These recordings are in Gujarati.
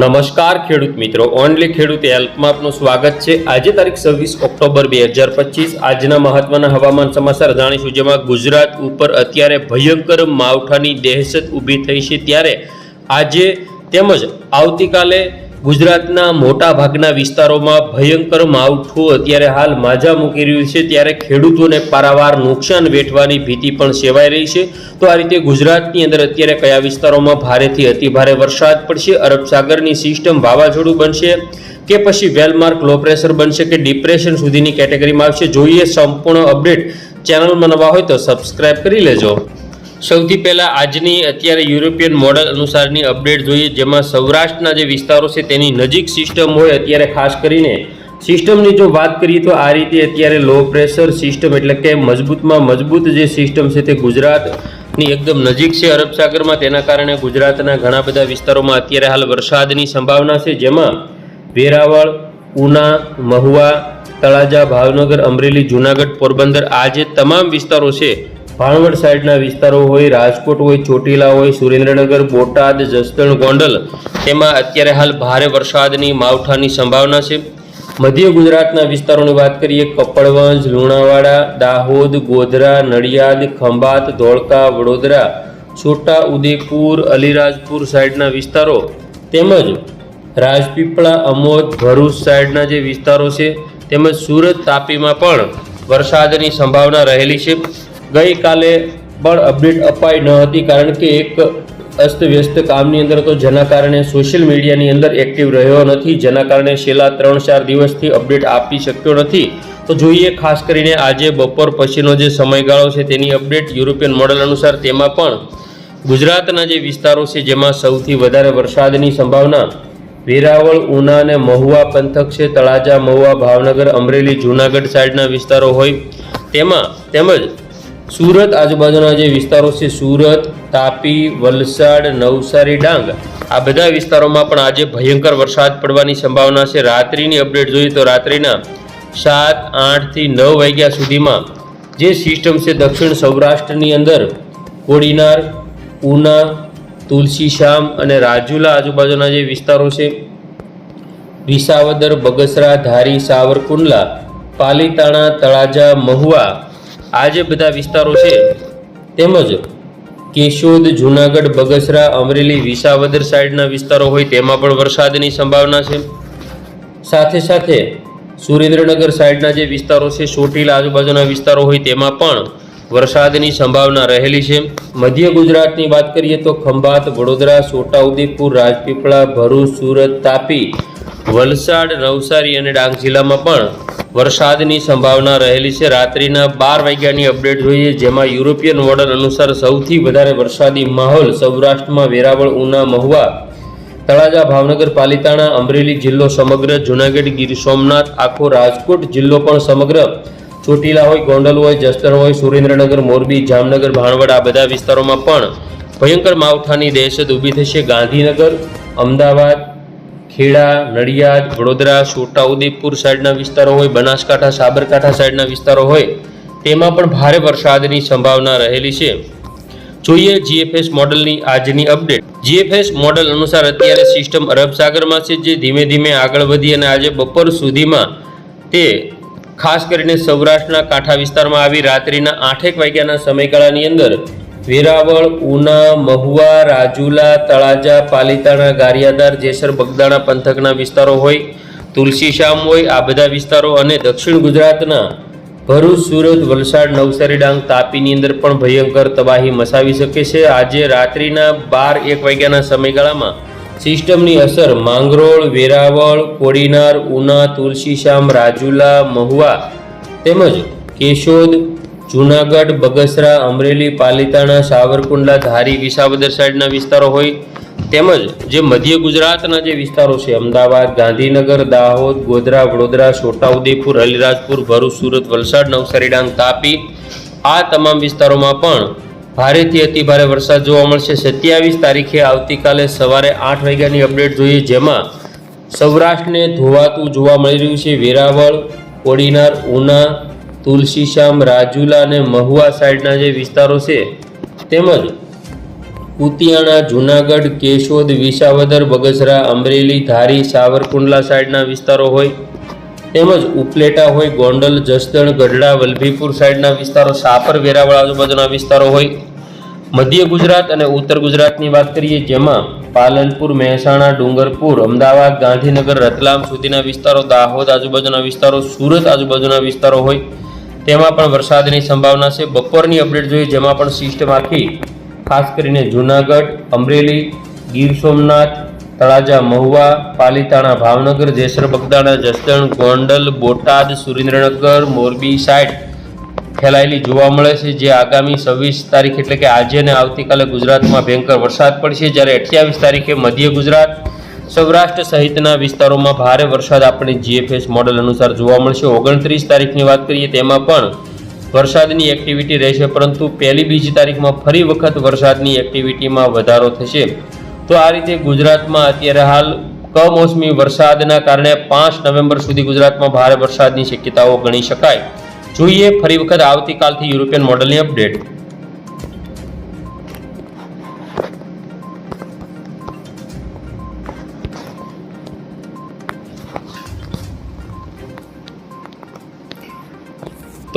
નમસ્કાર ખેડૂત મિત્રો, ઓનલી ખેડૂત હેલ્પમાં આપનું સ્વાગત છે. આજે તારીખ છવ્વીસ ઓક્ટોબર બે હજાર પચીસ, આજના મહત્વના હવામાન સમાચાર જાણીશું, જેમાં ગુજરાત ઉપર અત્યારે ભયંકર માવઠાની દહેશત ઊભી થઈ છે. ત્યારે આજે તેમજ આવતીકાલે ગુજરાતના મોટા ભાગના વિસ્તારોમાં ભયંકર માવઠું અત્યારે હાલ માજા મૂકી રહ્યું છે. ત્યારે ખેડૂતોને પારાવાર નુકસાન વેઠવાની ભીતિ પણ સેવાઈ રહી છે. તો આ રીતે ગુજરાતની અંદર અત્યારે કયા વિસ્તારોમાં ભારેથી અતિભારે વરસાદ પડશે? અરબસાગરની સિસ્ટમ વાવાઝોડું બનશે કે પછી વેલમાર્ક લો પ્રેશર બનશે કે ડિપ્રેશન સુધીની કેટેગરીમાં આવશે? જોઈએ સંપૂર્ણ અપડેટ. ચેનલમાં નવા હોય તો સબસ્ક્રાઈબ કરી લેજો. સૌથી પહેલાં આજની અત્યારે યુરોપિયન મોડલ અનુસારની અપડેટ જોઈએ, જેમાં સૌરાષ્ટ્રના જે વિસ્તારો છે તેની નજીક સિસ્ટમ હોય અત્યારે ખાસ કરીને. સિસ્ટમની જો વાત કરીએ તો આ રીતે અત્યારે લો પ્રેશર સિસ્ટમ એટલે કે મજબૂતમાં મજબૂત જે સિસ્ટમ છે તે ગુજરાતની એકદમ નજીક છે અરબ સાગરમાં. તેના કારણે ગુજરાતના ઘણા બધા વિસ્તારોમાં અત્યારે હાલ વરસાદની સંભાવના છે, જેમાં વેરાવળ, ઉના, મહુવા, તળાજા, ભાવનગર, અમરેલી, જૂનાગઢ, પોરબંદર આ જે તમામ વિસ્તારો છે ભાણવડ સાઈડના વિસ્તારો હોય, રાજકોટ હોય, ચોટીલા હોય, સુરેન્દ્રનગર, બોટાદ, જસદણ, ગોંડલ તેમાં અત્યારે હાલ ભારે વરસાદની માવઠાની સંભાવના છે. મધ્ય ગુજરાતના વિસ્તારોની વાત કરીએ, કપડવંજ, લુણાવાડા, દાહોદ, ગોધરા, નડિયાદ, ખંભાત, ધોળકા, વડોદરા, છોટા ઉદેપુર, અલીરાજપુર સાઈડના વિસ્તારો તેમજ રાજપીપળા, અમોદ, ભરૂચ સાઈડના જે વિસ્તારો છે તેમજ સુરત તાપીમાં પણ વરસાદની સંભાવના રહેલી છે. ગઈકાલે પણ અપડેટ અપાઈ ન હતી કારણ કે એક અસ્તવ્યસ્ત કામની અંદર હતો જેના કારણે સોશિયલ મીડિયાની અંદર એક્ટિવ રહ્યો નથી, જેના કારણે છેલ્લા ત્રણ ચાર દિવસથી અપડેટ આપી શક્યો નથી. તો જોઈએ, ખાસ કરીને આજે બપોર પછીનો જે સમયગાળો છે તેની અપડેટ યુરોપિયન મોડલ અનુસાર તેમાં પણ ગુજરાતના જે વિસ્તારો છે જેમાં સૌથી વધારે વરસાદની સંભાવના, વેરાવળ, ઉના અને મહુવા પંથક છે, તળાજા, મહુવા, ભાવનગર, અમરેલી, જૂનાગઢ સાઈડના વિસ્તારો હોય, તેમાં તેમજ સુરત આજુબાજુના જે વિસ્તારો છે, સુરત, તાપી, વલસાડ, નવસારી, ડાંગ, આ બધા વિસ્તારોમાં પણ આજે ભયંકર વરસાદ પડવાની સંભાવના છે. રાત્રિની અપડેટ જોઈએ તો રાત્રિના સાત, આઠથી નવ વાગ્યા સુધીમાં જે સિસ્ટમ છે, દક્ષિણ સૌરાષ્ટ્રની અંદર કોડીનાર, ઉના તુલસીશ્યામ અને રાજુલા આજુબાજુના જે વિસ્તારો છે, વિસાવદર, બગસરા, ધારી, સાવરકુંડલા, પાલીતાણા, તળાજા, મહુવા આ જે બધા વિસ્તારો છે, તેમજ કેશોદ જુનાગઢ, બગસરા, અમરેલી, વિસાવદર સાઈડના વિસ્તારો હોય તેમાં પણ વરસાદની સંભાવના છે. સાથે સાથે સુરેન્દ્રનગર સાઈડના જે વિસ્તારો છે, ચોટીલા આજુબાજુના વિસ્તારો હોય તેમાં પણ વરસાદની સંભાવના રહેલી છે. મધ્ય ગુજરાતની વાત કરીએ તો ખંભાત, વડોદરા, છોટાઉદેપુર, રાજપીપળા, ભરૂચ, સુરત, તાપી, વલસાડ, નવસારી અને ડાંગ જિલ્લામાં પણ વરસાદની સંભાવના રહેલી છે. રાત્રિના બાર વાગ્યાની અપડેટ જોઈએ, જેમાં યુરોપિયન મોડલ અનુસાર સૌથી વધારે વરસાદી માહોલ સૌરાષ્ટ્રમાં વેરાવળ, ઉના, મહુવા, તળાજા, ભાવનગર, પાલિતાણા, અમરેલી જિલ્લો સમગ્ર, જૂનાગઢ, ગીર સોમનાથ, આખો રાજકોટ જિલ્લો પણ સમગ્ર ચોટીલા હોય, ગોંડલ હોય જસ્તર હોય, સુરેન્દ્રનગર, મોરબી, જામનગર, ભાણવડ, આ બધા વિસ્તારોમાં પણ ભયંકર માવઠાની દહેશત ઊભી થશે. ગાંધીનગર, અમદાવાદ ખેડા, નડિયાદ, વડોદરા છોટાઉદેપુર સાઈડના વિસ્તારો હોય, બનાસકાંઠા, સાબરકાંઠા સાઈડના વિસ્તારો હોય, તેમાં પણ ભારે વરસાદની સંભાવના રહેલી છે. જોઈએ જીએફએસ મોડલની આજની અપડેટ. જીએફએસ મોડલ અનુસાર અત્યારે સિસ્ટમ અરબ સાગરમાં છે, જે ધીમે ધીમે આગળ વધી અને આજે બપોર સુધીમાં તે ખાસ કરીને સૌરાષ્ટ્રના કાંઠા વિસ્તારમાં આવી રાત્રિના આઠેક વાગ્યાના સમયગાળાની અંદર વેરાવળ, ઉના, મહુવા, રાજુલા, તળાજા, પાલીતાણા ગારિયાદાર જેસર, બગદાણા પંથકના વિસ્તારો હોય તુલસીશ્યામ હોય, આ બધા વિસ્તારો અને દક્ષિણ ગુજરાતના ભરૂચ, સુરત, વલસાડ, નવસારી, ડાંગ, તાપીની અંદર પણ ભયંકર તબાહી મચાવી શકે છે. આજે રાત્રિના બાર એક વાગ્યાના સમયગાળામાં સિસ્ટમની અસર માંગરોળ, વેરાવળ, કોડીનાર, ઉના તુલસીશ્યામ રાજુલા, મહુવા તેમજ કેશોદ જૂનાગઢ, બગસરા, અમરેલી, પાલીતાણા, સાવરકુંડલા, ધારી, વિસાવદર સાઈડના વિસ્તારો હોય, તેમજ જે મધ્ય ગુજરાતના જે વિસ્તારો છે, અમદાવાદ, ગાંધીનગર, દાહોદ, ગોધરા, વડોદરા, છોટાઉદેપુર, અલીરાજપુર, ભરૂચ, સુરત, વલસાડ નવસારી ડાંગ તાપી, આ તમામ વિસ્તારોમાં પણ ભારેથી અતિભારે વરસાદ જોવા મળશે. સત્યાવીસ તારીખે આવતીકાલે સવારે આઠ વાગ્યાની અપડેટ જોઈએ, જેમાં સૌરાષ્ટ્રને ધોવાતું જોવા મળી રહ્યું છે. વેરાવળ, કોડીનાર, ઉના તુલસીશ્યામ રાજુલા અને મહુવા સાઈડના જે વિસ્તારો છે, તેમજ કુતિયાણા જુનાગઢ, કેશોદ, વિસાવદર, બગસરા, અમરેલી, ધારી, સાવરકુંડલા સાઈડના વિસ્તારો હોય, તેમજ ઉપલેટા હોય, ગોંડલ, જસદણ, ગઢડા, વલભીપુર સાઈડના વિસ્તારો, સાપર, વેરાવળ આજુબાજુના વિસ્તારો હોય. મધ્ય ગુજરાત અને ઉત્તર ગુજરાતની વાત કરીએ જેમાં પાલનપુર, મહેસાણા, ડુંગરપુર, અમદાવાદ, ગાંધીનગર, રતલામ સુધીના વિસ્તારો, દાહોદ આજુબાજુના વિસ્તારો, સુરત આજુબાજુના વિસ્તારો હોય. તેમાં પણ વરસાદની સંભાવના છે. બપોરની અપડેટ જોઈએ જેમાં પણ સિસ્ટમ ખાસ કરીને જૂનાગઢ, અમરેલી, ગીર સોમનાથ, તળાજા, મહુવા, પાલીતાણા, ભાવનગર, જેસર, બગદાણા, જસદણ, ગોંડલ, બોટાદ, સુરેન્દ્રનગર, મોરબી સાઈડ ફેલાયેલી જોવા મળે છે. જે આગામી છવ્વીસ તારીખ એટલે કે આજે અને આવતીકાલે ગુજરાતમાં ભયંકર વરસાદ પડશે. જ્યારે અઠ્યાવીસ તારીખે મધ્ય ગુજરાત સૌરાષ્ટ્ર સહિતના વિસ્તારોમાં ભારે વરસાદ આપણે જીએફએસ મોડેલ અનુસાર જોવા મળશે. ઓગણત્રીસ તારીખની વાત કરીએ તેમાં પણ વરસાદની એક્ટિવિટી રહેશે, પરંતુ પહેલી બીજી તારીખમાં ફરી વખત વરસાદની એક્ટિવિટીમાં વધારો થશે. તો આ રીતે ગુજરાતમાં અત્યારે હાલ કમોસમી વરસાદના કારણે પાંચ નવેમ્બર સુધી ગુજરાતમાં ભારે વરસાદની શક્યતાઓ ગણી શકાય. જોઈએ ફરી વખત આવતીકાલથી યુરોપિયન મોડલની અપડેટ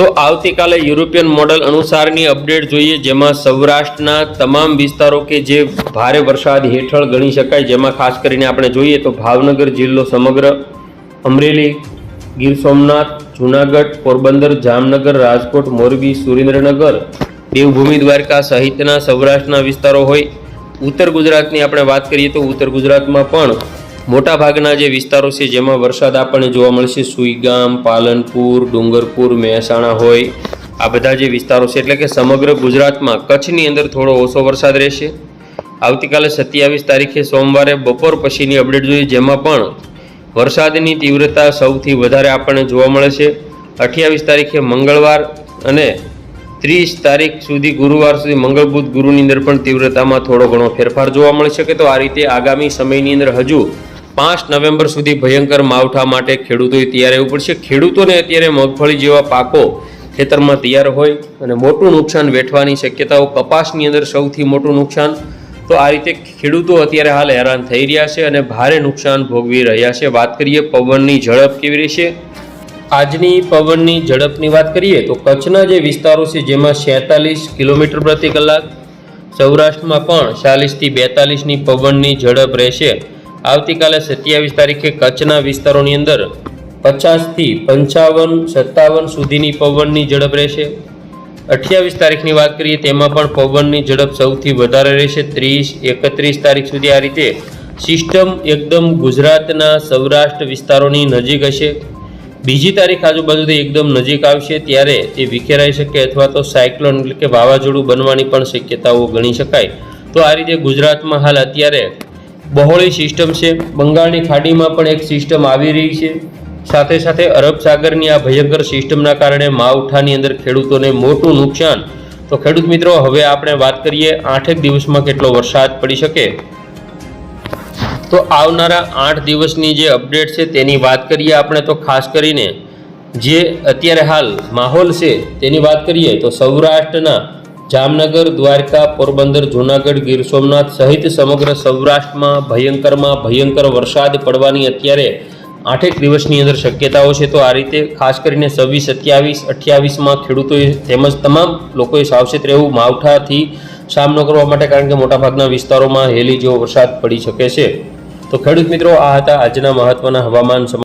તો આવતીકાલે યુરોપિયન મોડલ અનુસારની અપડેટ જોઈએ, જેમાં સૌરાષ્ટ્રના તમામ વિસ્તારો કે જે ભારે વરસાદ હેઠળ ગણી શકાય, જેમાં ખાસ કરીને આપણે જોઈએ તો ભાવનગર જિલ્લો સમગ્ર અમરેલી, ગીર સોમનાથ, જૂનાગઢ, પોરબંદર, જામનગર, રાજકોટ, મોરબી, સુરેન્દ્રનગર, દેવભૂમિ દ્વારકા સહિતના સૌરાષ્ટ્રના વિસ્તારો હોય. ઉત્તર ગુજરાતની આપણે વાત કરીએ તો ઉત્તર ગુજરાતમાં પણ મોટા ભાગના જે વિસ્તારો છે, જેમાં વરસાદ આપણને જોવા મળશે, સુઈગામ, પાલનપુર, ડુંગરપુર, મહેસાણા હોય, આ બધા જે વિસ્તારો છે, એટલે કે સમગ્ર ગુજરાતમાં કચ્છની અંદર થોડો ઓછો વરસાદ રહેશે. આવતીકાલે સત્યાવીસ તારીખે સોમવારે બપોર પછીની અપડેટ જોઈએ, જેમાં પણ વરસાદની તીવ્રતા સૌથી વધારે આપણને જોવા મળે છે. અઠ્યાવીસ તારીખે મંગળવાર અને ત્રીસ તારીખ સુધી ગુરુવાર સુધી મંગળ ગુરુની અંદર પણ તીવ્રતામાં થોડો ઘણો ફેરફાર જોવા મળી શકે, તો આ રીતે આગામી સમયની અંદર હજુ પાંચ નવેમ્બર સુધી ભયંકર માવઠા માટે ખેડૂતોએ તૈયાર રહેવું પડશે. ખેડૂતોને અત્યારે મગફળી જેવા પાકો ખેતરમાં તૈયાર હોય અને મોટું નુકસાન વેઠવાની શક્યતાઓ કપાસની અંદર સૌથી મોટું નુકસાન. તો આ રીતે ખેડૂતો અત્યારે હાલ હેરાન થઈ રહ્યા છે અને ભારે નુકસાન ભોગવી રહ્યા છે. વાત કરીએ પવનની ઝડપ કેવી રહેશે? આજની પવનની ઝડપની વાત કરીએ તો કચ્છના જે વિસ્તારો છે, જેમાં છેતાલીસ કિલોમીટર પ્રતિ કલાક, સૌરાષ્ટ્રમાં પણ ચાલીસથી બેતાલીસની પવનની ઝડપ રહેશે. આવતીકાલે સત્યાવીસ તારીખે કચ્છના વિસ્તારોની અંદર પચાસથી પંચાવન, સત્તાવન સુધીની પવનની ઝડપ રહેશે. અઠ્યાવીસ તારીખની વાત કરીએ, તેમાં પણ પવનની ઝડપ સૌથી વધારે રહેશે. ત્રીસ, એકત્રીસ તારીખ સુધી આ રીતે સિસ્ટમ એકદમ ગુજરાતના સૌરાષ્ટ્ર વિસ્તારોની નજીક હશે. બીજી તારીખ આજુબાજુથી એકદમ નજીક આવશે, ત્યારે તે વિખેરાઈ શકે અથવા તો સાયક્લોન એટલે કે વાવાઝોડું બનવાની પણ શક્યતાઓ ગણી શકાય. તો આ રીતે ગુજરાતમાં હાલ અત્યારે બહોળી સિસ્ટમ છે. બંગાળની ખાડીમાં પણ એક સિસ્ટમ આવી રહી છે. સાથે સાથે અરબ સાગરની આ ભયંકર સિસ્ટમના કારણે માવઠાની અંદર ખેડૂતોને મોટું નુકસાન. તો ખેડૂત મિત્રો, હવે આપણે વાત કરીએ આઠેક દિવસમાં કેટલો વરસાદ પડી શકે. તો આવનારા આઠ દિવસની જે અપડેટ છે તેની વાત કરીએ આપણે તો ખાસ કરીને. જે અત્યારે હાલ માહોલ છે તેની વાત કરીએ તો સૌરાષ્ટ્રના જામનગર, દ્વારકા, પોરબંદર, જૂનાગઢ, ગીર સોમનાથ સહિત સમગ્ર સૌરાષ્ટ્રમાં ભયંકરમાં ભયંકર વરસાદ પડવાની અત્યારે આઠેક દિવસની અંદર શક્યતાઓ છે. તો આ રીતે ખાસ કરીને છવ્વીસ, સત્યાવીસ, અઠ્યાવીસમાં ખેડૂતોએ તેમજ તમામ લોકોએ સાવચેત રહેવું માવઠાથી સામનો કરવા માટે, કારણ કે મોટાભાગના વિસ્તારોમાં હેલી જેવો વરસાદ પડી શકે છે. તો ખેડૂત મિત્રો, આ હતા આજના મહત્વના હવામાન